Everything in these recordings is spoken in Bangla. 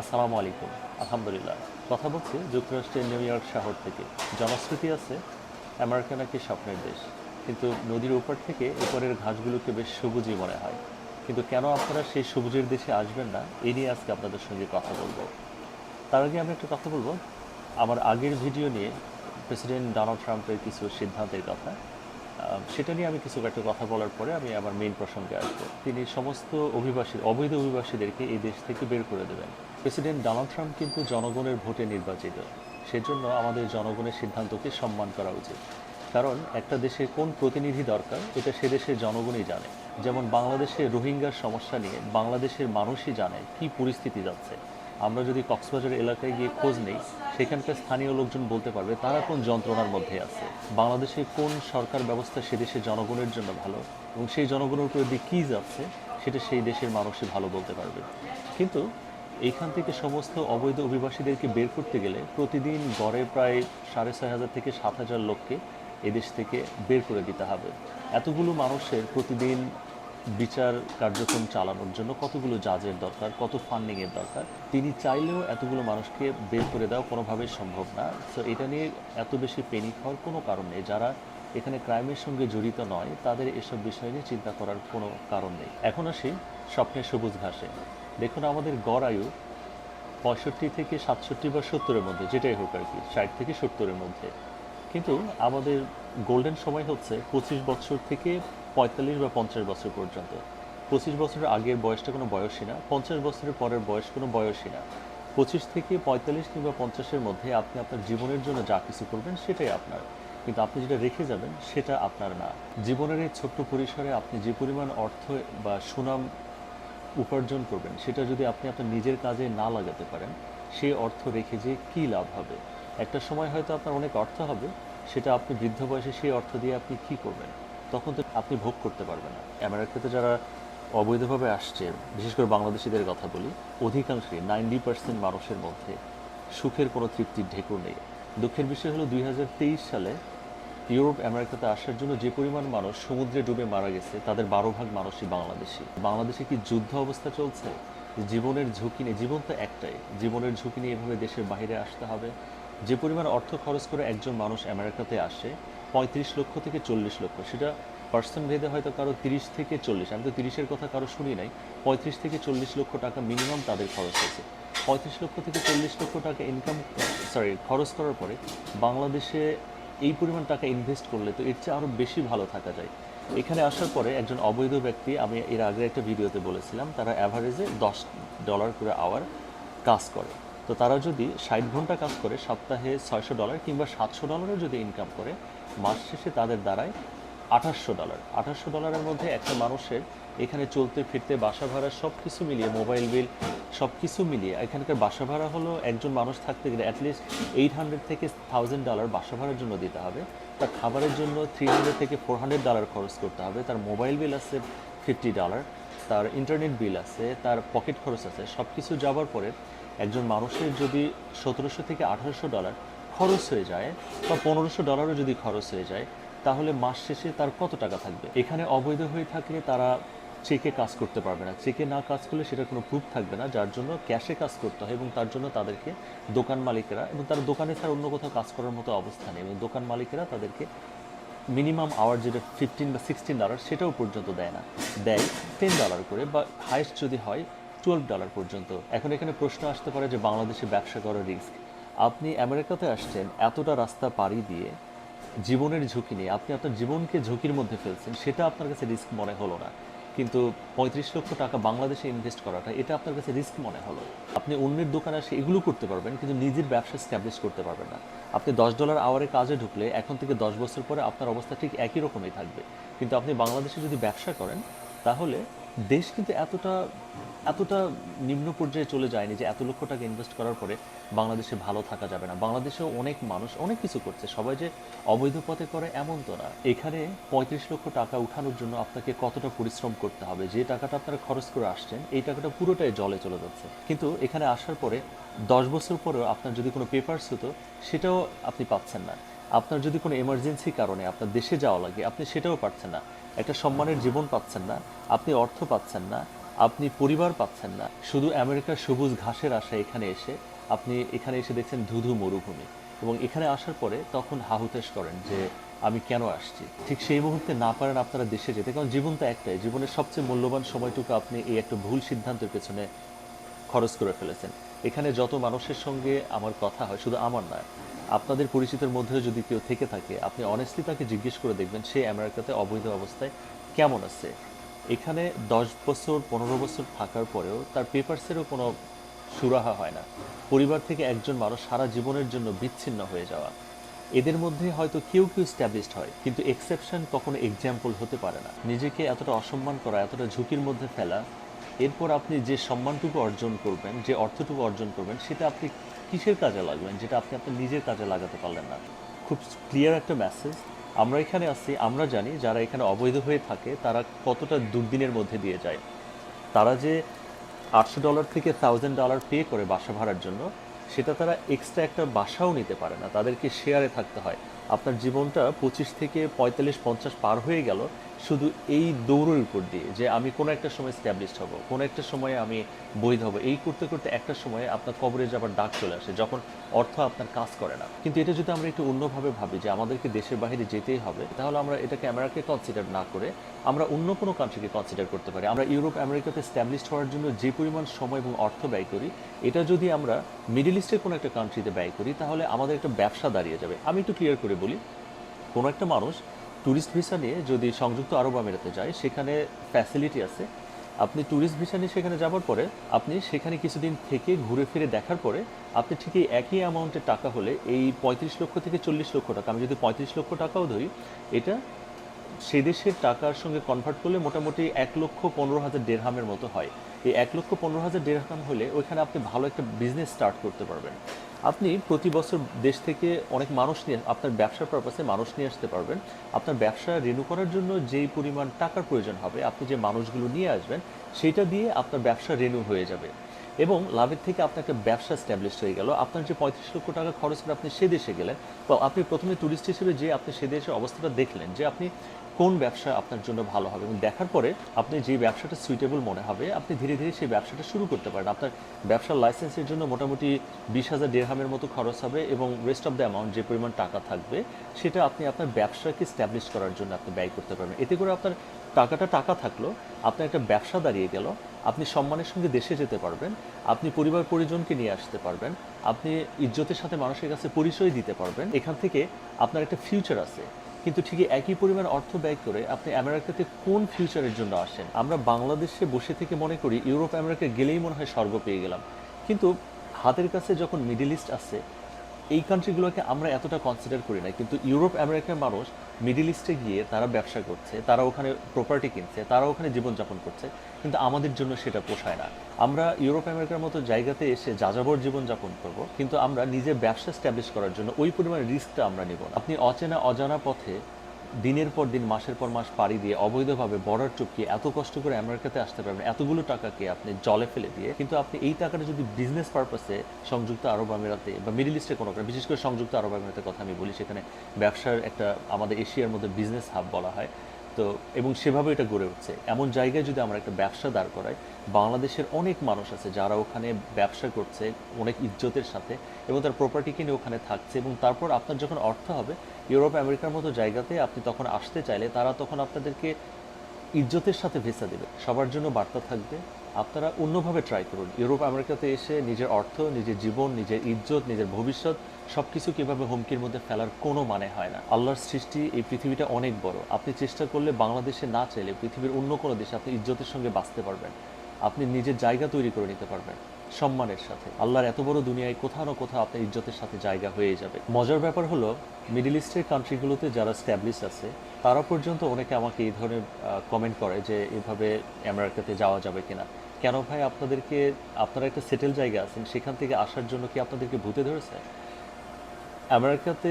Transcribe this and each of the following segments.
আসসালামু আলাইকুম, আলহামদুলিল্লাহ। কথা বলছি যুক্তরাষ্ট্রের নিউ ইয়র্ক শহর থেকে। জনশ্রুতি আছে, আমেরিকা নাকি স্বপ্নের দেশ। কিন্তু নদীর উপর থেকে উপরের ঘাসগুলোকে বেশ সবুজই মনে হয়। কিন্তু কেন আপনারা সেই সবুজের দেশে আসবেন না, এই নিয়ে আজকে আপনাদের সঙ্গে কথা বলব। তার আগে আমি একটা কথা বলব, আমার আগের ভিডিও নিয়ে প্রেসিডেন্ট ডোনাল্ড ট্রাম্পের কিছু সিদ্ধান্তের কথা। সেটা নিয়ে আমি কিছু একটা কথা বলার পরে আমি আমার মেইন প্রসঙ্গে আসব। তিনি সমস্ত অভিবাসী, অবৈধ অভিবাসীদেরকে এই দেশ থেকে বের করে দেবেন। প্রেসিডেন্ট ডোনাল্ড ট্রাম্প কিন্তু জনগণের ভোটে নির্বাচিত। সেজন্য আমাদের জনগণের সিদ্ধান্তকে সম্মান করা উচিত। কারণ একটা দেশে কোন প্রতিনিধি দরকার, এটা সে দেশের জনগণই জানে। যেমন বাংলাদেশে রোহিঙ্গার সমস্যা নিয়ে বাংলাদেশের মানুষই জানে কি পরিস্থিতি যাচ্ছে। আমরা যদি কক্সবাজার এলাকায় গিয়ে খোঁজ নেই, সেখানকার স্থানীয় লোকজন বলতে পারবে তারা কোন যন্ত্রণার মধ্যে আছে। বাংলাদেশে কোন সরকার ব্যবস্থা সে দেশের জনগণের জন্য ভালো এবং সেই জনগণের উপর দিয়ে কী যাচ্ছে, সেটা সেই দেশের মানুষই ভালো বলতে পারবে। কিন্তু এইখান থেকে সমস্ত অবৈধ অভিবাসীদেরকে বের করতে গেলে প্রতিদিন গড়ে প্রায় সাড়ে ছয় হাজার থেকে সাত হাজার লোককে এদেশ থেকে বের করে দিতে হবে। এতগুলো মানুষের প্রতিদিন বিচার কার্যক্রম চালানোর জন্য কতগুলো জাজের দরকার, কত ফান্ডিংয়ের দরকার? তিনি চাইলেও এতগুলো মানুষকে বের করে দেওয়া কোনোভাবেই সম্ভব না। তো এটা নিয়ে এত বেশি পেনিক হওয়ার কোনো কারণ নেই। যারা এখানে ক্রাইমের সঙ্গে জড়িত নয়, তাদের এসব বিষয় নিয়ে চিন্তা করার কোনো কারণ নেই। এখন আসি স্বপ্নের সবুজ ঘাসে। দেখুন আমাদের গড় আয়ু পঁয়ষট্টি থেকে সাতষট্টি বা সত্তরের মধ্যে, যেটাই হোক আর কি, ষাট থেকে সত্তরের মধ্যে। কিন্তু আমাদের গোল্ডেন সময় হচ্ছে পঁচিশ বছর থেকে পঁয়তাল্লিশ বা পঞ্চাশ বছর পর্যন্ত। পঁচিশ বছরের আগের বয়সটা কোনো বয়সই না, পঞ্চাশ বছরের পরের বয়স কোনো বয়সই না। পঁচিশ থেকে পঁয়তাল্লিশ কিংবা পঞ্চাশের মধ্যে আপনি আপনার জীবনের জন্য যা কিছু করবেন সেটাই আপনার। কিন্তু আপনি যেটা রেখে যাবেন সেটা আপনার না। জীবনের এই ছোট্ট পরিসরে আপনি যে পরিমাণ অর্থ বা সুনাম উপার্জন করবেন, সেটা যদি আপনি আপনার নিজের কাজে না লাগাতে পারেন সেই অর্থ রেখে যে কী লাভ হবে? একটা সময় হয়তো আপনার অনেক অর্থ হবে, সেটা আপনি বৃদ্ধ বয়সে সেই অর্থ দিয়ে আপনি কি করবেন? তখন তো আপনি ভোগ করতে পারবেন না। আমেরিকাতে যারা অবৈধভাবে আসছে, বিশেষ করে বাংলাদেশিদের কথা বলি, অধিকাংশই নাইনটি পার্সেন্ট মানুষের মধ্যে সুখের কোনো তৃপ্তির ঢেকুর নেই। দুঃখের বিষয় হলো দুই হাজার তেইশ সালে ইউরোপ, আমেরিকাতে আসার জন্য যে পরিমাণ মানুষ সমুদ্রে ডুবে মারা গেছে, তাদের বারো ভাগ মানুষই বাংলাদেশি। বাংলাদেশে কি যুদ্ধ অবস্থা চলছে? জীবনের ঝুঁকি নিয়ে, জীবন তো একটাই, জীবনের ঝুঁকি নিয়ে এভাবে দেশের বাইরে আসতে হবে। যে পরিমাণ অর্থ খরচ করে একজন মানুষ আমেরিকাতে আসে, পঁয়ত্রিশ লক্ষ থেকে চল্লিশ লক্ষ, সেটা পার্সন ভেদে হয়তো কারও তিরিশ থেকে চল্লিশ, আমি তো তিরিশের কথা কারও শুনি নাই, পঁয়ত্রিশ থেকে চল্লিশ লক্ষ টাকা মিনিমাম তাদের খরচ হয়েছে। পঁয়ত্রিশ লক্ষ থেকে চল্লিশ লক্ষ টাকা ইনকাম সরি খরচ করার পরে বাংলাদেশে এই পরিমাণ টাকা ইনভেস্ট করলে তো এর চেয়ে আরও বেশি ভালো থাকা যায়। এখানে আসার পরে একজন অবৈধ ব্যক্তি, আমি এর আগে একটা ভিডিওতে বলেছিলাম, তারা অ্যাভারেজে দশ ডলার করে আওয়ার কাজ করে। তো তারা যদি ষাট ঘণ্টা কাজ করে, সপ্তাহে ছয়শো ডলার কিংবা সাতশো ডলারও যদি ইনকাম করে, মাস শেষে তাদের দ্বারায় আঠাশশো ডলার। আঠাশশো ডলারের মধ্যে একটা মানুষের এখানে চলতে, ফিরতে, বাসা ভাড়া সব কিছু মিলিয়ে, মোবাইল বিল সব কিছু মিলিয়ে, এখানকার বাসা ভাড়া হলো একজন মানুষ থাকতে গেলে অ্যাটলিস্ট এইট হান্ড্রেড থেকে থাউজেন্ড ডলার বাসা ভাড়ার জন্য দিতে হবে। তার খাবারের জন্য থ্রি হান্ড্রেড থেকে ফোর হান্ড্রেড ডলার খরচ করতে হবে। তার মোবাইল বিল আছে ফিফটি ডলার তার ইন্টারনেট বিল আছে, তার পকেট খরচ আছে সব কিছু যাওয়ার পরে একজন মানুষের যদি সতেরোশো থেকে আঠারোশো ডলার খরচ হয়ে যায় বা পনেরোশো ডলারও যদি খরচ হয়ে যায় তাহলে মাস শেষে তার কত টাকা থাকবে? এখানে অবৈধ হয়ে থাকলে তারা চেকে কাজ করতে পারবে না। চেকে না কাজ করলে সেটার কোনো প্রুফ থাকবে না, যার জন্য ক্যাশে কাজ করতে হয় এবং তার জন্য তাদেরকে দোকান মালিকেরা এবং তার দোকানে ছাড়া অন্য কোথাও কাজ করার মতো অবস্থা নেই এবং দোকান মালিকেরা তাদেরকে মিনিমাম আওয়ার যেটা ফিফটিন বা সিক্সটিন ডলার সেটাও পর্যন্ত দেয় না। দেয় টেন ডলার করে বা হাইস্ট যদি হয় টুয়েলভ ডলার পর্যন্ত। এখন এখানে প্রশ্ন আসতে পারে যে বাংলাদেশে ব্যবসা করার রিস্ক আপনি আমেরিকাতে আসছেন, এতটা রাস্তা পাড়ি দিয়ে জীবনের ঝুঁকি নিয়ে, আপনি আপনার জীবনকে ঝুঁকির মধ্যে ফেলছেন, সেটা আপনার কাছে রিস্ক মনে হলো না। কিন্তু পঁয়ত্রিশ লক্ষ টাকা বাংলাদেশে ইনভেস্ট করাটা, এটা আপনার কাছে রিস্ক মনে হলো। আপনি অন্যের দোকানে এসে এগুলো করতে পারবেন, কিন্তু নিজের ব্যবসা স্ট্যাবলিশ করতে পারবেন না। আপনি দশ ডলার আওয়ারে কাজে ঢুকলে, এখন থেকে দশ বছর পরে আপনার অবস্থা ঠিক একই রকমই থাকবে। কিন্তু আপনি বাংলাদেশে যদি ব্যবসা করেন, তাহলে দেশ কিন্তু এতটা এতটা নিম্ন পর্যায়ে চলে যায়নি যে এত লক্ষ টাকা ইনভেস্ট করার পরে বাংলাদেশে ভালো থাকা যাবে না। বাংলাদেশেও অনেক মানুষ অনেক কিছু করছে। সবাই যে অবৈধ পথে করে এমন তো না। এখানে পঁয়ত্রিশ লক্ষ টাকা উঠানোর জন্য আপনাকে কতটা পরিশ্রম করতে হবে? যে টাকাটা আপনারা খরচ করে আসছেন, এই টাকাটা পুরোটাই জলে চলে যাচ্ছে। কিন্তু এখানে আসার পরে দশ বছর পরেও আপনার যদি কোনো পেপারস হতো, সেটাও আপনি পাচ্ছেন না। আপনার যদি কোনো এমার্জেন্সি কারণে আপনার দেশে যাওয়া লাগে, আপনি সেটাও পাচ্ছেন না। একটা সম্মানের জীবন পাচ্ছেন না। আপনি অর্থ পাচ্ছেন না। আপনি পরিবার পাচ্ছেন না। শুধু আমেরিকার সবুজ ঘাসের আশায় এখানে এসে, আপনি এখানে এসে দেখছেন ধুধু মরুভূমি। এবং এখানে আসার পরে তখন হাহুতেশ করেন যে, আমি কেন আসছি? ঠিক সেই মুহূর্তে না পারেন আপনারা দেশে যেতে, কারণ জীবন তো একটাই। জীবনের সবচেয়ে মূল্যবান সময়টুকু আপনি এই একটা ভুল সিদ্ধান্তের পেছনে খরচ করে ফেলেছেন। এখানে যত মানুষের সঙ্গে আমার কথা হয়, শুধু আমার নয়, আপনাদের পরিচিতের মধ্যে যদি কেউ থেকে থাকে, আপনি অনেস্টলি তাকে জিজ্ঞেস করে দেখবেন, সে আমেরিকাতে অবৈধ অবস্থায় কেমন আছে? এখানে দশ বছর, পনেরো বছর থাকার পরেও তার পেপারসেরও কোনো সুরাহা হয় না। পরিবার থেকে একজন মানুষ সারা জীবনের জন্য বিচ্ছিন্ন হয়ে যাওয়া। এদের মধ্যে হয়তো কেউ কেউ স্ট্যাবলিশড হয়, কিন্তু এক্সেপশন কখনো এক্সাম্পল হতে পারে না। নিজেকে এতটা অসম্মান করা, এতটা ঝুঁকির মধ্যে ফেলা, এরপর আপনি যে সম্মানটুকু অর্জন করবেন, যে অর্থটুকু অর্জন করবেন, সেটা আপনি কিসের কাজে লাগবেন, যেটা আপনি আপনার নিজের কাজে লাগাতে পারলেন না? খুব ক্লিয়ার একটা মেসেজ আমরা এখানে আছি আমরা জানি যারা এখানে অবৈধ হয়ে থাকে, তারা কতটা দুর্দিনের মধ্যে দিয়ে যায়। তারা যে আটশো ডলার থেকে থাউজেন্ড ডলার পে করে বাসা ভাড়ার জন্য, সেটা তারা এক্সট্রা একটা বাসাও নিতে পারে না। তাদেরকে শেয়ারে থাকতে হয়। আপনার জীবনটা পঁচিশ থেকে পঁয়তাল্লিশ, পঞ্চাশ পার হয়ে গেল শুধু এই দৌড়ের উপর দিয়ে যে আমি কোনো একটা সময় স্ট্যাবলিশড হব, কোনো একটা সময়ে আমি বৈধ হব, এই করতে করতে একটা সময়ে আপনার কবরে যাবার ডাক চলে আসে, যখন অর্থ আপনার কাজ করে না। কিন্তু এটা যদি আমরা একটু অন্যভাবে ভাবি যে আমাদেরকে দেশের বাইরে যেতেই হবে, তাহলে আমরা এটাকে আমেরিকাকে কনসিডার না করে আমরা অন্য কোনো কান্ট্রিকে কনসিডার করতে পারি। আমরা ইউরোপ আমেরিকাতে স্ট্যাবলিশড হওয়ার জন্য যে পরিমাণ সময় এবং অর্থ ব্যয় করি, এটা যদি আমরা মিডিল ইস্টের কোনো একটা কান্ট্রিতে ব্যয় করি, তাহলে আমাদের একটা ব্যবসা দাঁড়িয়ে যাবে। আমি একটু ক্লিয়ার করে বলি, কোনো একটা মানুষ ট্যুরিস্ট ভিসা নিয়ে যদি সংযুক্ত আরব আমিরাতে যায়, সেখানে ফ্যাসিলিটি আছে। আপনি ট্যুরিস্ট ভিসা নিয়ে সেখানে যাওয়ার পরে, আপনি সেখানে কিছুদিন থেকে ঘুরে ফিরে দেখার পরে, আপনি ঠিকই একই অ্যামাউন্টের টাকা হলে এই পঁয়ত্রিশ লক্ষ থেকে চল্লিশ লক্ষ টাকা, আমি যদি পঁয়ত্রিশ লক্ষ টাকাও ধরি, এটা সে দেশের টাকার সঙ্গে কনভার্ট করলে মোটামুটি এক লক্ষ পনেরো হাজার দেড়হামের মতো হয়। এই এক লক্ষ পনেরো হাজার দেড়হাম হলে ওইখানে আপনি ভালো একটা বিজনেস স্টার্ট করতে পারবেন। আপনি প্রতি বছর দেশ থেকে অনেক মানুষ নিয়ে, আপনার ব্যবসার পারপাসে মানুষ নিয়ে আসতে পারবেন। আপনার ব্যবসা রেনু করার জন্য যেই পরিমাণ টাকার প্রয়োজন হবে, আপনি যে মানুষগুলো নিয়ে আসবেন, সেটা দিয়ে আপনার ব্যবসা রেনু হয়ে যাবে। এবং লাভের থেকে আপনার একটা ব্যবসা স্ট্যাবলিশ হয়ে গেল। আপনার যে পঁয়ত্রিশ লক্ষ টাকা খরচ করে আপনি সে দেশে গেলেন বা আপনি প্রথমে ট্যুরিস্ট হিসেবে যে আপনি সে দেশের অবস্থাটা দেখলেন, যে আপনি কোন ব্যবসা আপনার জন্য ভালো হবে? এবং দেখার পরে আপনি যে ব্যবসাটা সুইটেবল মনে হবে, আপনি ধীরে ধীরে সেই ব্যবসাটা শুরু করতে পারেন। আপনার ব্যবসার লাইসেন্সের জন্য মোটামুটি বিশ হাজার দেড়হামের মতো খরচ হবে এবং রেস্ট অফ দ্য অ্যামাউন্ট যে পরিমাণ টাকা থাকবে, সেটা আপনি আপনার ব্যবসাকে স্ট্যাবলিশ করার জন্য আপনি ব্যয় করতে পারবেন। এতে করে আপনার টাকাটা টাকা থাকল, আপনার একটা ব্যবসা দাঁড়িয়ে গেল, আপনি সম্মানের সঙ্গে দেশে যেতে পারবেন, আপনি পরিবার পরিজনকে নিয়ে আসতে পারবেন, আপনি ইজ্জতের সাথে মানুষের কাছে পরিচয় দিতে পারবেন, এখান থেকে আপনার একটা ফিউচার আছে। কিন্তু ঠিকই একই পরিমাণ অর্থ ব্যয় করে আপনি আমেরিকাতে কোন ফিউচারের জন্য আসেন আমরা বাংলাদেশে বসে থেকে মনে করি, ইউরোপ আমেরিকা গেলেই মনে হয় স্বর্গ পেয়ে গেলাম। কিন্তু হাতের কাছে যখন মিডিল ইস্ট আছে এই কান্ট্রিগুলোকে আমরা এতটা কনসিডার করি না কিন্তু ইউরোপ আমেরিকার মানুষ মিডিল ইস্টে গিয়ে তারা ব্যবসা করছে, তারা ওখানে প্রপার্টি কিনছে, তারা ওখানে জীবনযাপন করছে, কিন্তু আমাদের জন্য সেটা পোষায় না। আমরা ইউরোপ আমেরিকার মতো জায়গাতে এসে যাযাবর জীবনযাপন করব, কিন্তু আমরা নিজে ব্যবসা স্ট্যাবলিশ করার জন্য ওই পরিমাণ রিস্কটা আমরা নিব আপনি অচেনা, অজানা পথে দিনের পর দিন, মাসের পর মাস পাড়ি দিয়ে অবৈধভাবে বর্ডার চুপকে এত কষ্ট করে আমেরিকাতে আসতে পারবেন, এতগুলো টাকাকে আপনি জলে ফেলে দিয়ে, কিন্তু আপনি এই টাকাটা যদি বিজনেস পারপাসে সংযুক্ত আরব আমিরাতে বা মিডিল ইস্টে কোনো বিশেষ করে সংযুক্ত আরব আমিরাতের কথা আমি বলি, সেখানে ব্যবসার একটা আমাদের এশিয়ার মধ্যে বিজনেস হাব বলা হয় তো, এবং সেভাবে এটা গড়ে উঠছে। এমন জায়গায় যদি আমরা একটা ব্যবসা দাঁড় করাই, বাংলাদেশের অনেক মানুষ আছে যারা ওখানে ব্যবসা করছে, অনেক ইজ্জতের সাথে, এবং তার প্রপার্টি কিনে ওখানে থাকছে, এবং তারপর আপনার যখন অর্থ হবে, ইউরোপ, আমেরিকার মতো জায়গাতে আপনি তখন আসতে চাইলে তারা তখন আপনাদেরকে ইজ্জতের সাথে ভিসা দেবে। সবার জন্য বার্তা থাকবে। আপনারা অন্যভাবে ট্রাই করুন। ইউরোপ, আমেরিকাতে এসে নিজের অর্থ, নিজের জীবন, নিজের ইজ্জত, নিজের ভবিষ্যৎ সব কিছু কীভাবে হুমকির মধ্যে ফেলার কোনো মানে হয় না। আল্লাহর সৃষ্টি এই পৃথিবীটা অনেক বড়। আপনি চেষ্টা করলে বাংলাদেশে না চাইলে পৃথিবীর অন্য কোনো দেশে আপনি ইজ্জতের সঙ্গে বাঁচতে পারবেন। আপনি নিজের জায়গা তৈরি করে নিতে পারবেন। সম্মানের সাথে। আল্লাহর এত বড় দুনিয়ায় কোথাও না কোথাও আপনার ইজ্জতের সাথে জায়গা হয়ে যাবে। মজার ব্যাপার হলো মিডিল ইস্টের কান্ট্রিগুলোতে যারা স্ট্যাবলিশ আছে তারা পর্যন্ত অনেকে আমাকে এই ধরনের কমেন্ট করে যে, এভাবে আমেরিকাতে যাওয়া যাবে কিনা? কেন ভাই, আপনাদেরকে, আপনারা একটা সেটেল জায়গা আছেন, সেখান থেকে আসার জন্য কি আপনাদেরকে ভূতে ধরেছে? আমেরিকাতে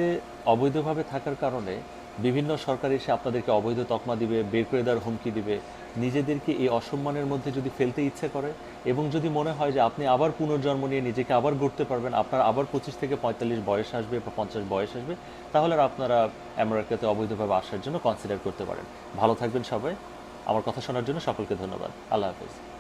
অবৈধভাবে থাকার কারণে বিভিন্ন সরকার এসে আপনাদেরকে অবৈধ তকমা দিবে, বের করে দেওয়ার হুমকি দিবে। নিজেদেরকে এই অসম্মানের মধ্যে যদি ফেলতে ইচ্ছে করে এবং যদি মনে হয় যে আপনি আবার পুনর্জন্ম নিয়ে নিজেকে আবার গড়তে পারবেন, আপনার আবার পঁচিশ থেকে পঁয়তাল্লিশ বয়স আসবে বা পঞ্চাশ বয়স আসবে, তাহলে আপনারা আমেরিকাতে অবৈধভাবে আসার জন্য কনসিডার করতে পারেন। ভালো থাকবেন সবাই। আমার কথা শোনার জন্য সকলকে ধন্যবাদ। আল্লাহ হাফিজ।